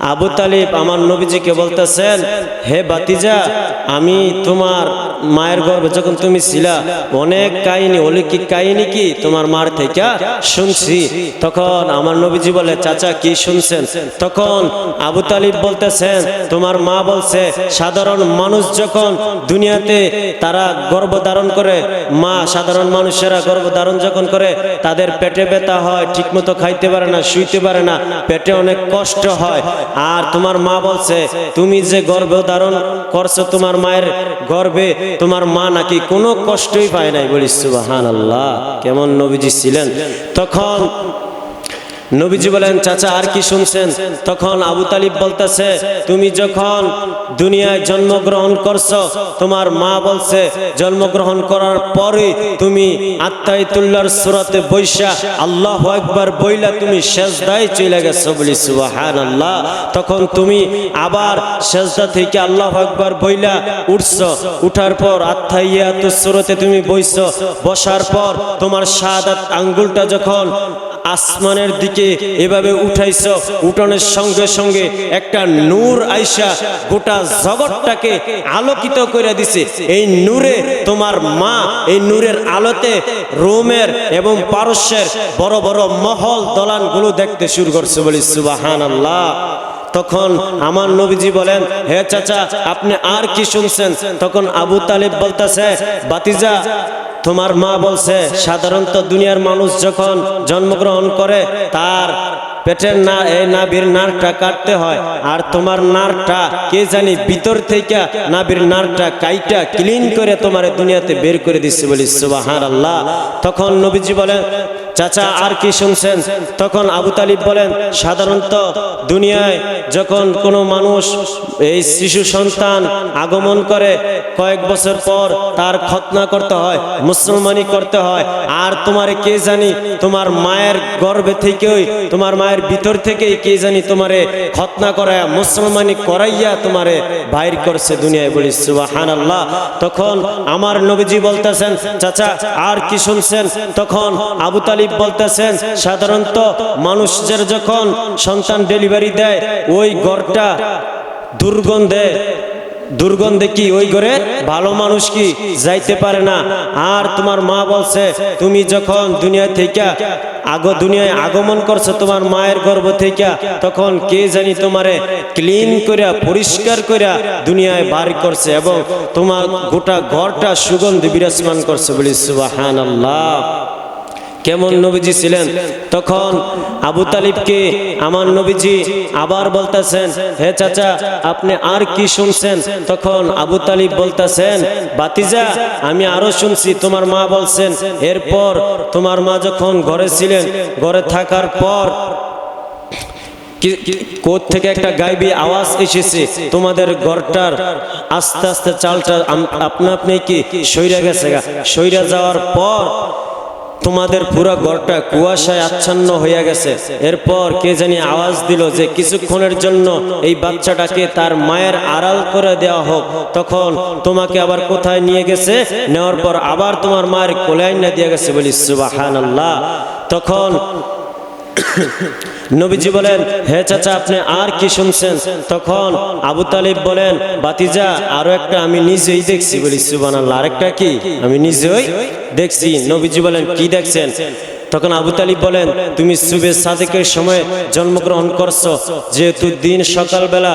আবু তালিব আমার নবীজিকে বলতেছেন, হে বাতিজা, আমি তোমার মায়ের গর্ভে যখন তুমি ছিলা, অনেক কাহিনী, অলৌকিক কাহিনী কি তোমার মার থেকে শুনছি। তখন আমার নবীজি বলে, চাচা, কি শুনছেন? তখন আবু তালিব বলতেছেন, তোমার মা বলছে, সাধারণ মানুষ যখন দুনিয়াতে তারা গর্ভ ধারণ করে, মা সাধারণ মানুষেরা গর্ভ ধারণ যখন করে, তাদের পেটে ব্যথা হয়, ঠিকমতো খাইতে পারে না, শুইতে পারে না, পেটে অনেক কষ্ট হয় আর তোমার মা বলছে, তুমি যে গর্ভ ধারণ করছ, তোমার মায়ের গর্ভে তোমার মা নাকি কোনো কষ্টই পায় নাই। বলিস সুবাহান আল্লাহ কেমন নবীজি ছিলেন। তখন নবীজি বলেন, চাচা, আর কি শুনছেন? তখন আবু তালিব বলতেছে, তুমি যখন দুনিয়ায় জন্মগ্রহণ করছ, তোমার মা বলছে, জন্মগ্রহণ করার পরে তুমি আত্মাইতুল্লাহর সুরতে বৈশা, আল্লাহ একবার বইলা তুমি সেজদায় চলে গেছো বলি সুবাহান আল্লাহ তখন তুমি আবার সেজদা থেকে আল্লাহ একবার বইলা উঠছো, উঠার পর আত্মাইয়াত সুরতে তুমি বইছো, বসার পর তোমার সাদাত আঙ্গুলটা যখন আসমানের দিকে এভাবে উঠাইছ, উঠানের সঙ্গে সঙ্গে একটা নূর আইসা গোটা জগৎটাকে আলোকিত করে দিছে। এই নূরে তোমার মা, এই নূরের আলোতে রোমের এবং পারস্যের বড় বড় মহল দলানগুলো দেখতে শুরু করছে বলি সুবাহান আল্লাহ তখন আমার নবীজি বলেন, হে চাচা, আপনি আর কি শুনছেন? তখন আবু তালিব বলতেছে, বাতিজা তোমার মা বলছে, সাধারণত দুনিয়ার মানুষ যখন জন্মগ্রহণ করে, তার পেটের না, এই নাভির নারটা কাটতে হয়। আর তোমার নারটা, কে জানি ভিতর থেকে নাভির নারটা কাইটা ক্লিন করে তোমার দুনিয়াতে বের করে দিচ্ছে বলিস হার আল্লাহ তখন নবীজি বলেন চাচা আর কি শুনছেন? তখন আবু তালিব বলেন, সাধারণত দুনিয়ায় যখন কোনো মানুষ এই শিশু সন্তান আগমন করে, কয়েক বছর পর তার খতনা করতে হয়, মুসলমানি করতে হয়, আর তোমার কে জানি তোমার মায়ের গর্ভে থেকেই, তোমার মায়ের ভিতর থেকেই কে জানি তোমারে খতনা করায়, মুসলমানি করাইয়া তোমারে বাইর করছে দুনিয়ায় বলি সুবাহান আল্লাহ তখন আমার নবীজি বলতেছেন, চাচা আর কি শুনছেন? তখন আবু তালিব বলতেছেন, সাধারণত মানুষের যখন সন্তান ডেলিভারি দেয়, ওই ঘরটা দুর্গন্ধে দুর্গন্ধে কি ওই ঘরে? ভালো মানুষ কি যাইতে পারে না? আর তোমার মা বলছে, তুমি যখন দুনিয়া থেকে আগো দুনিয়ায় আগমন করছ, তোমার মায়ের গর্ভ থেকে, তখন কে জানি তোমারে ক্লিন করিয়া পরিষ্কার করিয়া দুনিয়ায় বাড়ি করছে এবং তোমার গোটা ঘরটা সুগন্ধি বিরাজমান করছে বলি সুবাহান আল্লাহ কেমন নবীজি ছিলেন? তখন আবু তালিবকে আমার নবীজি আবার বলতেছেন হে চাচা আপনি আর কি শুনছেন? তখন আবু তালিব বলতেছেন বাতিজা আমি আরও শুনছি তোমার মা বলছেন এরপর তোমার মা যখন ঘরে ছিলেন ঘরে থাকার পর কোথ থেকে একটা গাইবি আওয়াজ এসেছে? তোমাদের ঘরটার আস্তে আস্তে চালটা আপনা আপনি কি সইরা গেছে গা? সইরা যাওয়ার পর তোমাদের পুরো ঘরটা কুয়াশায় আচ্ছন্ন হইয়া গেছে। এরপর কে জানি আওয়াজ দিল যে কিছুক্ষণের জন্য এই বাচ্চাটাকে তার মায়ের আড়াল করে দেওয়া হোক। তখন তোমাকে আবার কোথায় নিয়ে গেছে? নেওয়ার পর আবার তোমার মায়ের কোলাইনা দিয়ে গেছে বলি সুবাহান আল্লাহ তখন নবীজি বলেন, হে চাচা, আপনি আর কি শুনছেন? তখন আবু তালিব বলেন, বাতিজা, আরও একটা আমি নিজেই দেখছি। বলি সুবান আল্লাহ আরেকটা কি? আমি নিজেই দেখছি। নবীজি বলেন, কি দেখছেন? তখন আবু তালিব বলেন, তুমি সুবে সাদেকের সময় জন্মগ্রহণ করছ, যেহেতু দিন সকালবেলা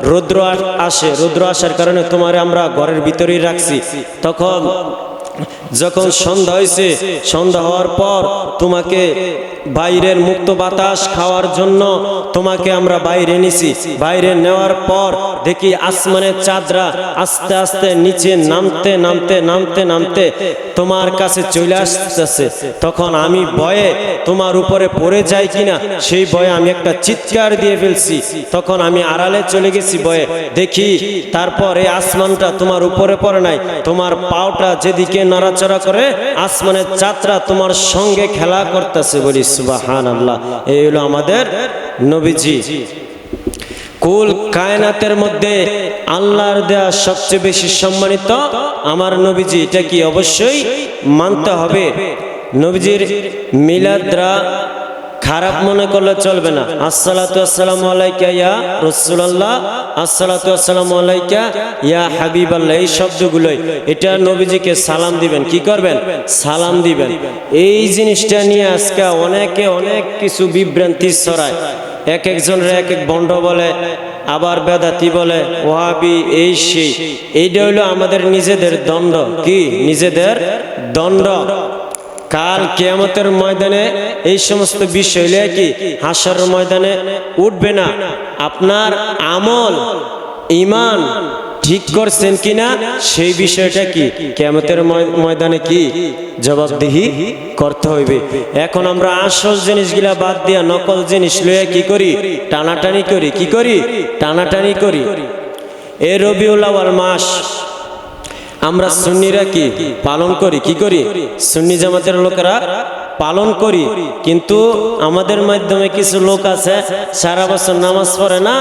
রৌদ্র আসে। রৌদ্র আসার কারণে তোমার আমরা ঘরের ভিতরেই রাখছি। তখন যখন সন্ধ্যা হয়েছে সন্ধ্যা হওয়ার পর তোমাকে বাইরের মুক্ত বাতাস খাওয়ার জন্য তোমাকে আমরা বাইরে নিছি। বাইরে নেওয়ার পর দেখি আসমানের চাঁদরা আস্তে আস্তে নিচে নামতে নামতে নামতে নামতে তোমার কাছে চলে আসতেছে। তখন আমি ভয়ে তোমার উপরে পড়ে যাই কিনা, সেই ভয়ে আমি একটা চিৎকার দিয়ে ফেলছি। তখন আমি আড়ালে চলে গেছি ভয়ে। দেখি তারপর এই আসমানটা তোমার উপরে পড়ে নাই, তোমার পাওটা যেদিকে নাড়াচাড়া করে আসমানের চাতরা তোমার সঙ্গে খেলা করতেছে বলি সুবাহান আল্লাহ এই হলো আমাদের নবীজি। কুল কায়নাতের মধ্যে আল্লাহর দেয়া সবচেয়ে বেশি সম্মানিত আমার নবীজি, এটা কি অবশ্যই মানতে হবে? নবীজির মিলাদরা খারাপ মনে করলে চলবে না। আসসালাতু আসসালামু আলাইকা ইয়া রাসূলুল্লাহ, আসসালাতু আসসালামু আলাইকা ইয়া হাবিবাল্লাহ, এই শব্দগুলোই। এটা নবীজিকে সালাম দিবেন। কি করবেন? সালাম দিবেন। এই জিনিসটা নিয়ে আজকে অনেকে অনেক কিছু বিভ্রান্তি ছড়ায়। এক একজনের এক এক বন্ড বলে, আবার বেদাতি বলে ওহাবি এই সেই। এইটা হইল আমাদের নিজেদের দণ্ড কি? নিজেদের দণ্ড কাল কেয়ামতের ময়দানে এই সমস্ত বিষয় লইয়া কি হাসার ময়দানে উঠবে না? আপনার আমল ইমান ঠিক করছেন কিনা? সেই বিষয়টা কি? কেয়ামতের ময়- ময়দানে কি জবাবদিহি করতে হইবে? এখন আমরা আসল জিনিসগুলা বাদ দিয়া নকল জিনিস লইয়া কি করি? টানাটানি করি। কি করি? টানাটানি করি। এ রবিউল আওয়াল মাস আমরা সুন্নিরা কি পালন করি কি করি? সুন্নি জামাতের লোকেরা পালন করি কিন্তু আমাদের মাধ্যমে কিছু লোক আছে সারা বছর নামাজ পড়ে না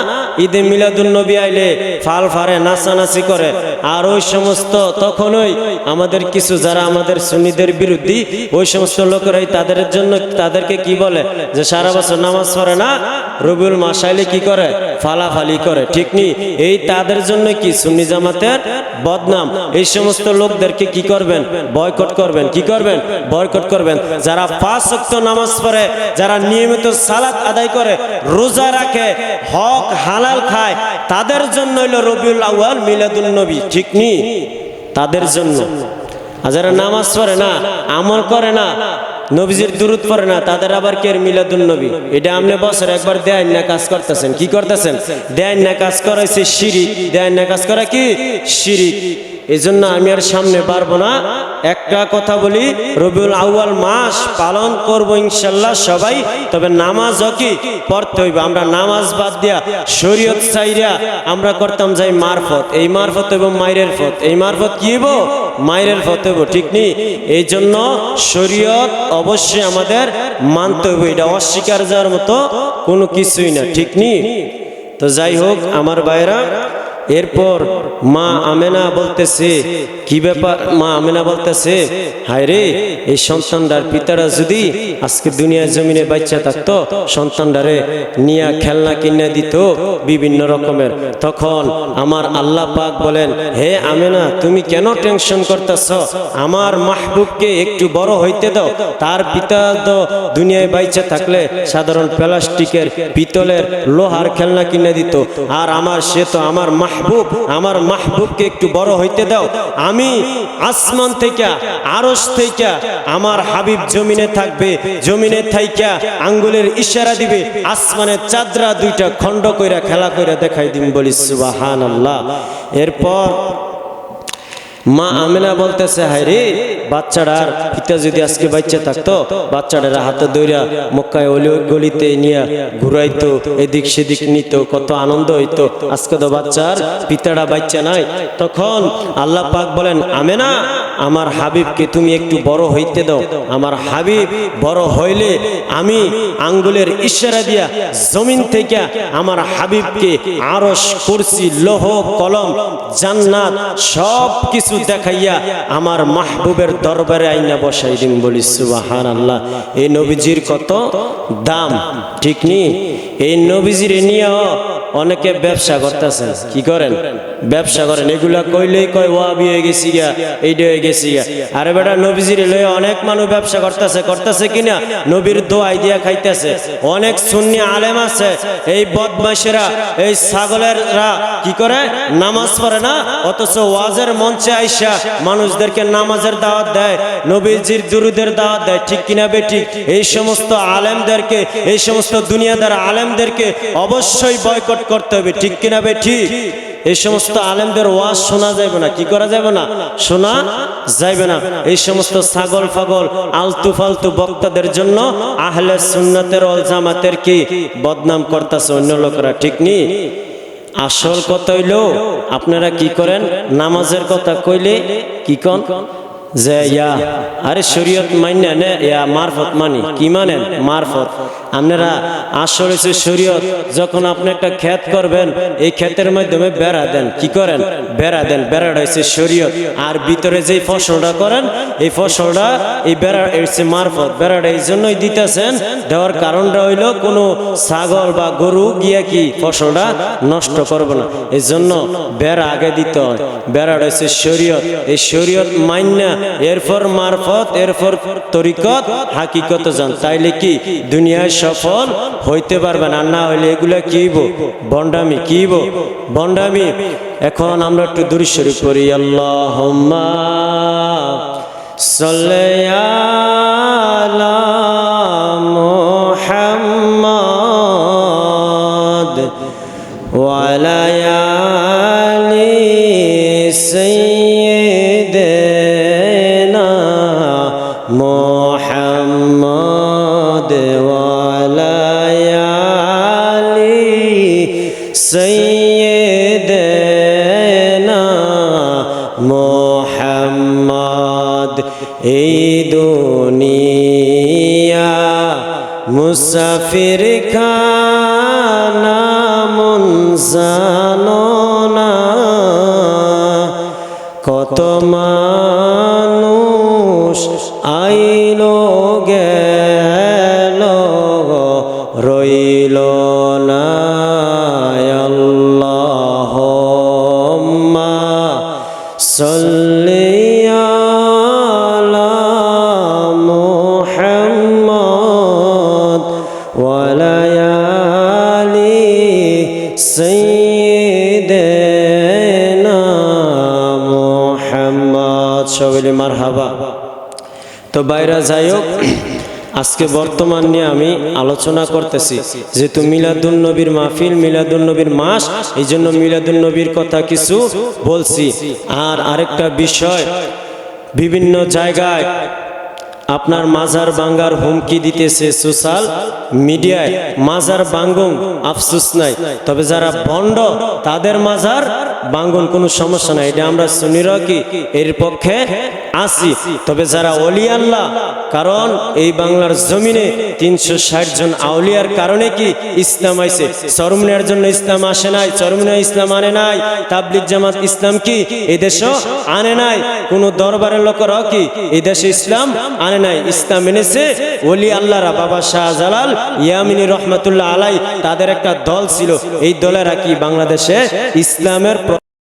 ঈদে মিলাদুল নবী আইলে ফাল ফারে নাচানাচি করে। আর ওই সমস্ত তখনই আমাদের কিছু যারা আমাদের সুন্নিদের বিরুদ্ধে ওই সমস্ত লোকেরাই তাদের জন্য তাদেরকে কি বলে? যে সারা বছর নামাজ পড়ে না রবিউল মাস আইলে কি করে? ফালাফালি করে ঠিক নি? এই তাদের জন্য কি সুন্নি জামাতের বদনাম? এই সমস্ত লোকদেরকে কি করবেন? বয়কট করবেন কি করবেন? বয়কট করবেন। যারা পাঁচ ওয়াক্ত নামাজ পড়ে, যারা নিয়মিত সালাত আদায় করে, রোজা রাখে, হক হালাল খায়, তাদের জন্য হইল রবিউল আউয়াল মিলাদুল নবী, ঠিক নি? তাদের জন্য। আর যারা নামাজ পড়ে না, আমল করে না, নবীজির দূরত পড়ে না, তাদের আবার কে মিলাদুল নবী? এটা আপনি বছর একবার দেয় না, কাজ করতেছেন। কি করতেছেন? দেয় না, কাজ করাইছে শিরিক। দেয় না, কাজ করা কি? শিরিক। এই জন্য আমি আর সামনে পারব না। একটা কথা বলি, রবিউল আউয়াল মাস পালন করব ইনশাল্লাহ সবাই, তবে নামাজও কি পড়তে হইবে? আমরা নামাজ বাদ দিয়া শরীয়ত চাইরা আমরা করতাম যাই মারফত। এই মারফত এবং মায়ের ফত এই মারফত কি হইব? মায়ের ফত হইব, ঠিক নি এই জন্য শরীয়ত অবশ্যই আমাদের মানতে হইব। এটা অস্বীকার যাওয়ার মতো কোনো কিছুই না, ঠিক নি তো যাই হোক, আমার ভাইরা এরপর মা আমেনা বলতেছে, কি ব্যাপার? মা আমেনা বলতেছে, হায় রে, এই সন্তানটার পিতারা যদি আজকে দুনিয়ার জমিনে বাচ্চা থাকতো, সন্তানটারে নিয়া খেলনা কিনে দিত বিভিন্ন রকমের। তখন আমার আল্লাহ পাক বলেন, হে আমেনা, তুমি কেন টেনশন করতেছ? আমার মাহবুবকে একটু বড় হইতে দাও। তার পিতা তো দুনিয়ায় বাইচা থাকলে সাধারণ প্লাস্টিকের পিতলের লোহার খেলনা কিনে দিত। আর আমার, সে তো আমার মাহবুব, আমার মাহবুবকে একটু বড় হইতে দাও। আমি আসমান থেকে আরস থেকে আমার হাবিব জমিনে থাকবে, জমিনে থাইকা আঙ্গুলের ইশারা দিবে, আসমানের চাদরা দুইটা খণ্ড কইরা খেলা কইরা দেখাই দিন বলি আল্লাহ এরপর মা আমেনা বলতেছে হাইরে বাচ্চাটার পিতা যদি আজকে বাচ্চা থাকতো, বাচ্চাটার হাতে দইরা মক্কায় অলি গলিতে নিয়ে ঘুরাইতো, এদিক সেদিক নিত, কত আনন্দ হইতো। আজকে তো বাচ্চার পিতাটা বাচ্চা নাই। তখন আল্লাহ পাক বলেন, আমেনা আমার হাবিবকে তুমি একটু বড় হইতে দাও। আমার হাবিব বড় হইলে আমি আঙ্গুলের ইশারা দিয়া জমিন থেকে আমার হাবিবকে আরস কুরসি, লোহ, কলম, জান্নাত সব কিছু দেখাইয়া আমার মাহবুবের দরবারে আইনা বসাই দিন বলি সুবাহান আল্লাহ এই নবীজির কত দাম, ঠিক নি? এই নবীজির নিয়েও অনেকে ব্যবসা করতেছেন, কি করেন? ব্যবসা করেন। এগুলা কইলেই কয় ওয়াবি হয়ে গেছি গা এইটা হয়ে গেছি গা আরে বেটা, নবীজির লয়ে অনেক মানুষ ব্যবসা করতেছে করতেছে কিনা? নবীর দোয়াই দিয়া খাইতেছে। অনেক সুন্নি আলেম আছে। এই বদমাইশেরা এই ছাগলেররা কি করে? নামাজ পড়ে না? অথচ ওয়াজের মঞ্চে আইসা মানুষদেরকে নামাজের দাওয়াত দেয়, নবীজির দুরুদের দাওয়াত দেয়। ঠিক কিনা বে ঠিক? এই সমস্ত আলেমদেরকে, এই সমস্ত দুনিয়াদার আলেমদেরকে অবশ্যই বয়কট করতে হবে। ঠিক কিনা বেটি এই সমস্ত আলেমদের ওয়াজ শোনা যাবে না, কি করা যাবে না? শোনা যাইবে না। এই সমস্ত ছাগল ফাগল, আলতু ফালতু বক্তাদের জন্য আহলে সুন্নাতের অল জামাতের কি বদনাম করতেছে অন্য লোকেরা, ঠিক নি? আসল কথা হইল, আপনারা কি করেন? নামাজের কথা কইলে কি কন? যে, ইয়া, আরে শরীয়ত মান্য নে, ইয়া, মারফত মানি। কি মানেন মারফত। আপনারা হচ্ছে শরীয়ত। যখন আপনি একটা ক্ষেত করবেন, এই ক্ষেতের মাধ্যমে বেড়া দেন। কি করেন? বেড়া দেন। বেড়াটা হচ্ছে শরীয়ত। আর ভিতরে যে ফসলটা করেন, এই ফসলটা, এই বেড়া হচ্ছে মারফত। বেড়াটা এই জন্যই দিতেছেন, দেওয়ার কারণটা হইল কোনো ছাগল বা গরু গিয়া কি ফসলটা নষ্ট করবে না। এই জন্য বেড়া আগে দিতে হয়। বেড়াটা হচ্ছে শরীয়ত। এই শরীয়ত মান্যা এরপর মারফত, এরপর তরিকত, হাকিকত জান। তাইলে কি দুনিয়ায় সফল হইতে পারবেন আর না হইলে এগুলা কিব বন্ডামি কিব বন্ডামি। এখন আমরা একটু দূর দূরশ্বরী করি আল্লাহ মোহাম্মদ ওয়ালায়ালি মোহাম্মদ আলি সৈয়দেনা মোহাম্মদ এই দুনিয়া মুসাফির তো বাইরা যাই হোক, আজকে বর্তমান নিয়ে আমি আলোচনা করতেছি যেহেতু মিলাদুল নবীর মাহফিল মিলাদুল নবীর মাস, এই জন্য মিলাদুল নবীর কথা কিছু বলছি। আর আরেকটা বিষয়, বিভিন্ন জায়গায় আপনার মাজার বাঙ্গার হুমকি দিতেছে সোশ্যাল মিডিয়ায়। মাজার বাঙ্গুন আফসুস নাই। তবে যারা বন্ড, তাদের মাজার বাঙ্গুন কোনো সমস্যা নাই। এটা আমরা শুনিরা কি? এর পক্ষে আসি। তবে যারা অলি আল্লাহ, কারণ এই বাংলার জমিনে তিনশো ষাট জন আউলিয়ার কারণে কি ইসলাম আইছে? চরমনের জন্য ইসলাম আসে নাই চরমনে ইসলাম আনে নাই তাবলিক জামাত ইসলাম কি এই দেশও আনে নাই? কোন দরবারের লোকেরাও কি এই দেশে ইসলাম আনে নাই? ইসলাম এনেছে ওলি আল্লাহরা, বাবা শাহজালাল ইয়ামিনী রহমতুল্লাহ আলাই, তাদের একটা দল ছিল। এই দলেরা কি বাংলাদেশে ইসলামের